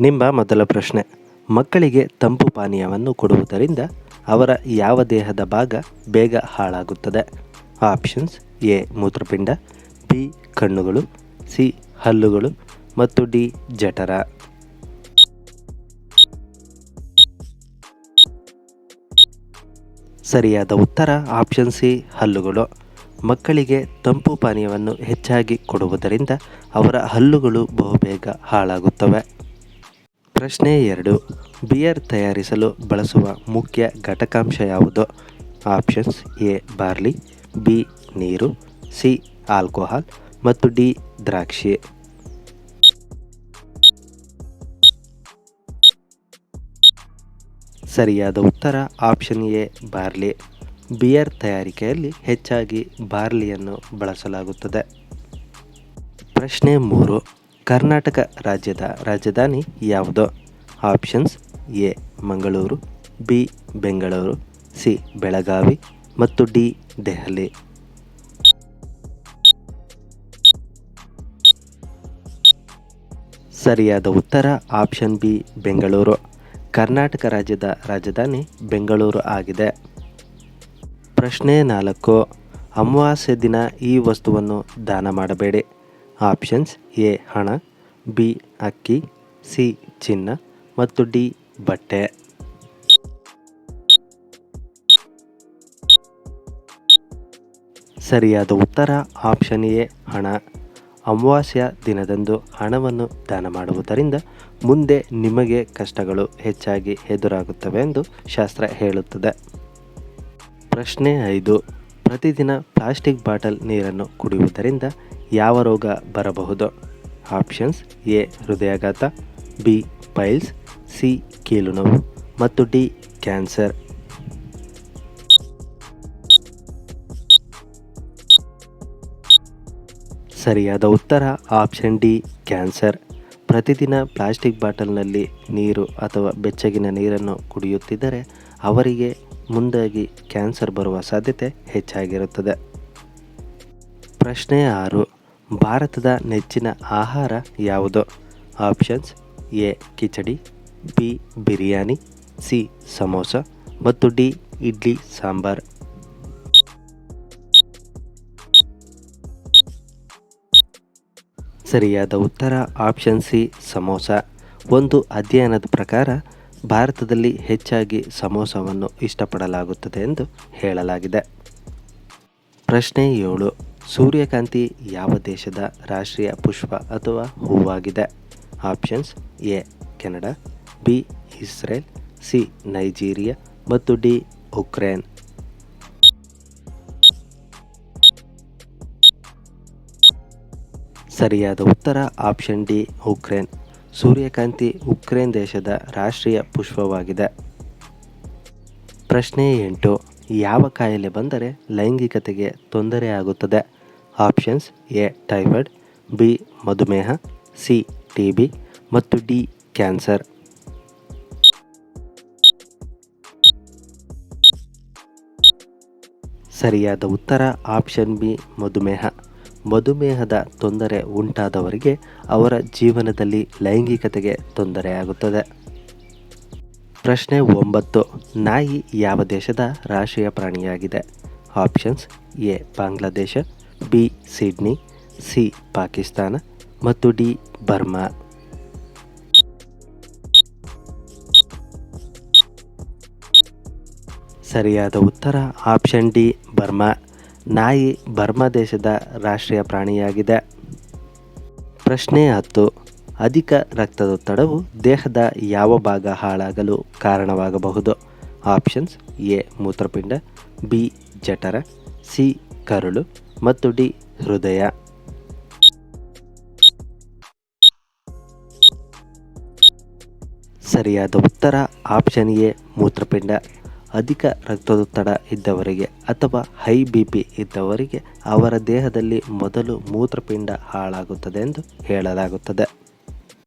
ನಿಮ್ಮ ಮೊದಲ ಪ್ರಶ್ನೆ. ಮಕ್ಕಳಿಗೆ ತಂಪು ಪಾನೀಯವನ್ನು ಕೊಡುವುದರಿಂದ ಅವರ ಯಾವ ದೇಹದ ಭಾಗ ಬೇಗ ಹಾಳಾಗುತ್ತದೆ? ಆಪ್ಷನ್ಸ್ ಎ, ಮೂತ್ರಪಿಂಡ, ಬಿ, ಕಣ್ಣುಗಳು, ಸಿ, ಹಲ್ಲುಗಳು ಮತ್ತು ಡಿ, ಜಠರ. ಸರಿಯಾದ ಉತ್ತರ ಆಪ್ಷನ್ ಸಿ, ಹಲ್ಲುಗಳು. ಮಕ್ಕಳಿಗೆ ತಂಪು ಪಾನೀಯವನ್ನು ಹೆಚ್ಚಾಗಿ ಕೊಡುವುದರಿಂದ ಅವರ ಹಲ್ಲುಗಳು ಬಹುಬೇಗ ಹಾಳಾಗುತ್ತವೆ. ಪ್ರಶ್ನೆ ಎರಡು. ಬಿಯರ್ ತಯಾರಿಸಲು ಬಳಸುವ ಮುಖ್ಯ ಘಟಕಾಂಶ ಯಾವುದು? ಆಪ್ಷನ್ಸ್ ಎ, ಬಾರ್ಲಿ, ಬಿ, ನೀರು, ಸಿ, ಆಲ್ಕೋಹಾಲ್, ಮತ್ತು ಡಿ, ದ್ರಾಕ್ಷಿ. ಸರಿಯಾದ ಉತ್ತರ ಆಪ್ಷನ್ ಎ, ಬಾರ್ಲಿ. ಬಿಯರ್ ತಯಾರಿಕೆಯಲ್ಲಿ ಹೆಚ್ಚಾಗಿ ಬಾರ್ಲಿಯನ್ನು ಬಳಸಲಾಗುತ್ತದೆ. ಪ್ರಶ್ನೆ ಮೂರು. ಕರ್ನಾಟಕ ರಾಜ್ಯದ ರಾಜಧಾನಿ ಯಾವುದು? Options A, Mangaluru, B, Bengaluru, C, Belagavi ಮತ್ತು ಡಿ, ದೆಹಲಿ. ಸರಿಯಾದ ಉತ್ತರ ಆಪ್ಷನ್ ಬಿ, ಬೆಂಗಳೂರು. ಕರ್ನಾಟಕ ರಾಜ್ಯದ ರಾಜಧಾನಿ ಬೆಂಗಳೂರು ಆಗಿದೆ. ಪ್ರಶ್ನೆ ನಾಲ್ಕು. ಅಮಾವಾಸ್ಯ ದಿನ ಈ ವಸ್ತುವನ್ನು ದಾನ ಮಾಡಬೇಡಿ. ಆಪ್ಷನ್ಸ್ ಎ ಹಣ, ಬಿ ಅಕ್ಕಿ, ಸಿ ಚಿನ್ನ ಮತ್ತು ಡಿ ಬಟ್ಟೆ. ಸರಿಯಾದ ಉತ್ತರ ಆಪ್ಷನ್ ಎ, ಹಣ. ಅಮಾವಾಸ್ಯ ದಿನದಂದು ಹಣವನ್ನು ದಾನ ಮಾಡುವುದರಿಂದ ಮುಂದೆ ನಿಮಗೆ ಕಷ್ಟಗಳು ಹೆಚ್ಚಾಗಿ ಎದುರಾಗುತ್ತವೆ ಎಂದು ಶಾಸ್ತ್ರ ಹೇಳುತ್ತದೆ. ಪ್ರಶ್ನೆ ಐದು, ಪ್ರತಿದಿನ ಪ್ಲಾಸ್ಟಿಕ್ ಬಾಟಲ್ ನೀರನ್ನು ಕುಡಿಯುವುದರಿಂದ ಯಾವ ರೋಗ ಬರಬಹುದು? ಆಪ್ಷನ್ಸ್ ಎ, ಹೃದಯಾಘಾತ, ಬಿ, ಪೈಲ್ಸ್, ಸಿ, ಕೀಲು ನೋವು ಮತ್ತು ಡಿ, ಕ್ಯಾನ್ಸರ್. ಸರಿಯಾದ ಉತ್ತರ ಆಪ್ಷನ್ ಡಿ, ಕ್ಯಾನ್ಸರ್. ಪ್ರತಿದಿನ ಪ್ಲಾಸ್ಟಿಕ್ ಬಾಟಲ್ನಲ್ಲಿ ನೀರು ಅಥವಾ ಬೆಚ್ಚಗಿನ ನೀರನ್ನು ಕುಡಿಯುತ್ತಿದ್ದರೆ ಅವರಿಗೆ ಮುಂದಾಗಿ ಕ್ಯಾನ್ಸರ್ ಬರುವ ಸಾಧ್ಯತೆ ಹೆಚ್ಚಾಗಿರುತ್ತದೆ. ಪ್ರಶ್ನೆ ಆರು. ಭಾರತದ ನೆಚ್ಚಿನ ಆಹಾರ ಯಾವುದು? Options A, khichdi, B, biryani, C, samosa ಮತ್ತು ಡಿ, ಇಡ್ಲಿ ಸಾಂಬಾರ್. ಸರಿಯಾದ ಉತ್ತರ ಆಪ್ಷನ್ ಸಿ, ಸಮೋಸ. ಒಂದು ಅಧ್ಯಯನದ ಪ್ರಕಾರ, ಭಾರತದಲ್ಲಿ ಹೆಚ್ಚಾಗಿ ಸಮೋಸವನ್ನು ಇಷ್ಟಪಡಲಾಗುತ್ತದೆ ಎಂದು ಹೇಳಲಾಗಿದೆ. ಪ್ರಶ್ನೆ ಏಳು. ಸೂರ್ಯಕಾಂತಿ ಯಾವ ದೇಶದ ರಾಷ್ಟ್ರೀಯ ಪುಷ್ಪ ಅಥವಾ ಹೂವಾಗಿದೆ? Options A, Canada, B, Israel, C, Nigeria ಮತ್ತು ಡಿ, ಉಕ್ರೇನ್. ಸರಿಯಾದ ಉತ್ತರ ಆಪ್ಷನ್ ಡಿ, ಉಕ್ರೇನ್. ಸೂರ್ಯಕಾಂತಿ ಉಕ್ರೇನ್ ದೇಶದ ರಾಷ್ಟ್ರೀಯ ಪುಷ್ಪವಾಗಿದೆ. ಪ್ರಶ್ನೆ ಎಂಟು, ಯಾವ ಕಾಯಿಲೆ ಬಂದರೆ ಲೈಂಗಿಕತೆಗೆ ತೊಂದರೆಯಾಗುತ್ತದೆ ಆಪ್ಷನ್ಸ್ ಎ ಟೈಫಾಯ್ಡ್ ಬಿ ಮಧುಮೇಹ ಸಿ ಟಿ ಬಿ ಮತ್ತು ಡಿ ಕ್ಯಾನ್ಸರ್ ಸರಿಯಾದ ಉತ್ತರ ಆಪ್ಷನ್ ಬಿ ಮಧುಮೇಹ. ಮಧುಮೇಹದ ತೊಂದರೆ ಉಂಟಾದವರಿಗೆ ಅವರ ಜೀವನದಲ್ಲಿ ಲೈಂಗಿಕತೆಗೆ ತೊಂದರೆಯಾಗುತ್ತದೆ ಪ್ರಶ್ನೆ ಒಂಬತ್ತು, ನಾಯಿ ಯಾವ ದೇಶದ ರಾಷ್ಟ್ರೀಯ ಪ್ರಾಣಿಯಾಗಿದೆ? Options A Bangladesh. B Sydney, C Pakistan ಮತ್ತು ಡಿ ಬರ್ಮಾ. ಸರಿಯಾದ ಉತ್ತರ ಆಪ್ಷನ್ ಡಿ ಬರ್ಮಾ. ನಾಯಿ ಬರ್ಮಾ ದೇಶದ ರಾಷ್ಟ್ರೀಯ ಪ್ರಾಣಿಯಾಗಿದೆ. ಪ್ರಶ್ನೆ ಹತ್ತು, ಅಧಿಕ ರಕ್ತದೊತ್ತಡವು ದೇಹದ ಯಾವ ಭಾಗ ಹಾಳಾಗಲು ಕಾರಣವಾಗಬಹುದು? ಆಪ್ಷನ್ಸ್ ಎ ಮೂತ್ರಪಿಂಡ, ಬಿ ಜಠರ, ಸಿ ಕರುಳು ಮತ್ತು ಡಿ, ಹೃದಯ. ಸರಿಯಾದ ಉತ್ತರ, ಆಪ್ಷನ್ ಎ, ಮೂತ್ರಪಿಂಡ. ಅಧಿಕ ರಕ್ತದೊತ್ತಡ ಇದ್ದವರಿಗೆ ಅಥವಾ ಹೈ ಬಿ ಪಿ ಇದ್ದವರಿಗೆ ಅವರ ದೇಹದಲ್ಲಿ ಮೊದಲು ಮೂತ್ರಪಿಂಡ ಹಾಳಾಗುತ್ತದೆ ಎಂದು ಹೇಳಲಾಗುತ್ತದೆ.